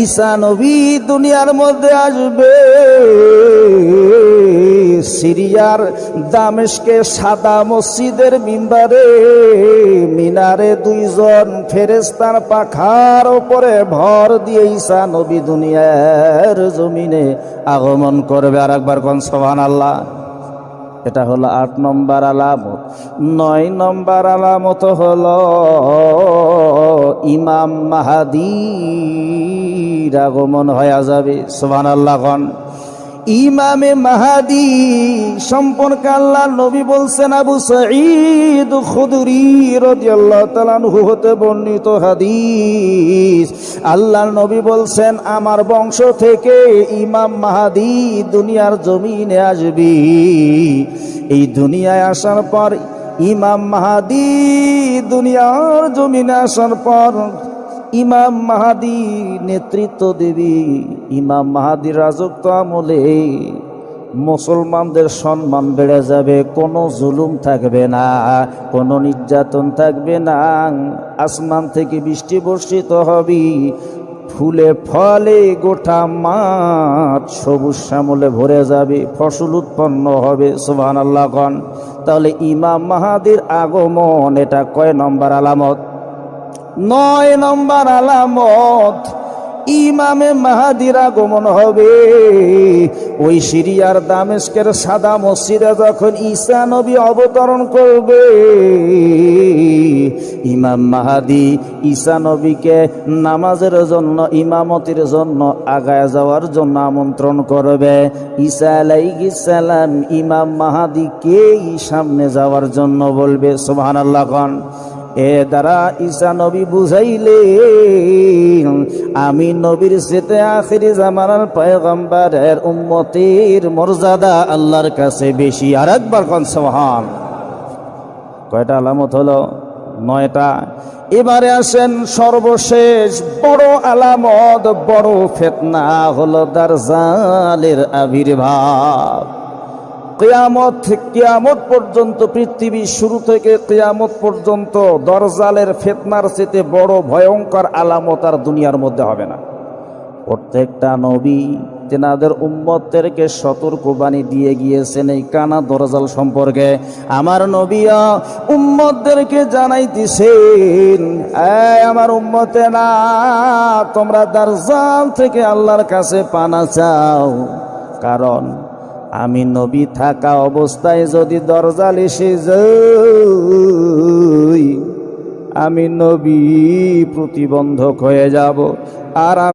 ঈসা নবী দুনিয়ার মধ্যে আসবে। সিরিয়ার দামেশকে সাদা মসজিদের মিম্বারে, মিনারে দুইজন ফেরেস্তার পাখার ওপরে ভর দিয়ে ঈসা নবী দুনিয়ার জমিনে আগমন করবে। আর একবার কন সোহান আল্লাহ এটা হলো আট নম্বর আলামত। নয় নম্বর আলামত হলো ইমাম মাহাদির আগমন হয়ে যাবে সোহান আল্লাহ খন ইমামে মাহাদি সম্পর্কে আল্লাহ নবী বলছেন, আবু সঈদ খুদরি রাদিয়াল্লাহু তাআলা হতে বর্ণিত হাদিস। আল্লাহর নবী বলছেন, আমার বংশ থেকে ইমাম মাহাদি দুনিয়ার জমিনে আসবি। এই দুনিয়ায় আসার পর, ইমাম মাহাদি দুনিয়ার জমিনে আসার পর ইমাম মাহাদি নেতৃত্ব দেবী। ইমাম মাহাদির রাজত্ব আমলে মুসলমানদের সম্মান বেড়ে যাবে, কোনো জুলুম থাকবে না, কোনো নির্যাতন থাকবে না। আসমান থেকে বৃষ্টি বর্ষিত হবে, ফুলে ফলে গোটা মাঠ সবুজ শ্যামলে ভরে যাবে, ফসল উৎপন্ন হবে সুবহান আল্লাহ তাহলে ইমাম মাহাদির আগমন এটা কয় নম্বর আলামত? নয় নম্বর আলামত। ইমামে মাহাদির আগমন হবে। ওই সিরিয়ার দামেস্কের সাদা মসজিদে যখন ঈসা নবী অবতরণ করবে, ইমাম মাহাদি ঈসা নবীকে নামাজের জন্য, ইমামতির জন্য আগায় যাওয়ার জন্য আমন্ত্রণ করবে। ঈসা আলাইসালাম ইমাম মাহাদিকে সামনে যাওয়ার জন্য বলবে সোহান আল্লাহ খান এ দ্বারা ঈসা নবী বুঝাইলে আমি নবীর সেতে আখিরি জামানার পয়গম্বরের উম্মতের মর্যাদা আল্লাহর কাছে বেশি। আর একবার কন সোহান কয়টা আলামত হলো? নয়টা। এবারে আসেন সর্বশেষ বড় আলামত, বড় ফেতনা হলো দারজালের আবির্ভাব। কেয়ামত কেয়ামত পর্যন্ত পৃথিবীর শুরু থেকে কেয়ামত পর্যন্ত দরজালের ফেতনার চেতে বড় ভয়ঙ্কর আলামত আর দুনিয়ার মধ্যে হবে না। প্রত্যেকটা নবী তেনাদের উম্মতদেরকে সতর্কবাণী দিয়ে গিয়েছেন এই কানা দরজাল সম্পর্কে। আমার নবিয়া উম্মতদেরকে জানাইতেছেন আমার উম্মতে না তোমরা দরজাল থেকে আল্লাহর কাছে পানা চাও। কারণ আমি নবী থাকা অবস্থায় যদি দরজা লেসে যাই আমি নবী প্রতিবন্ধক হয়ে যাব। আর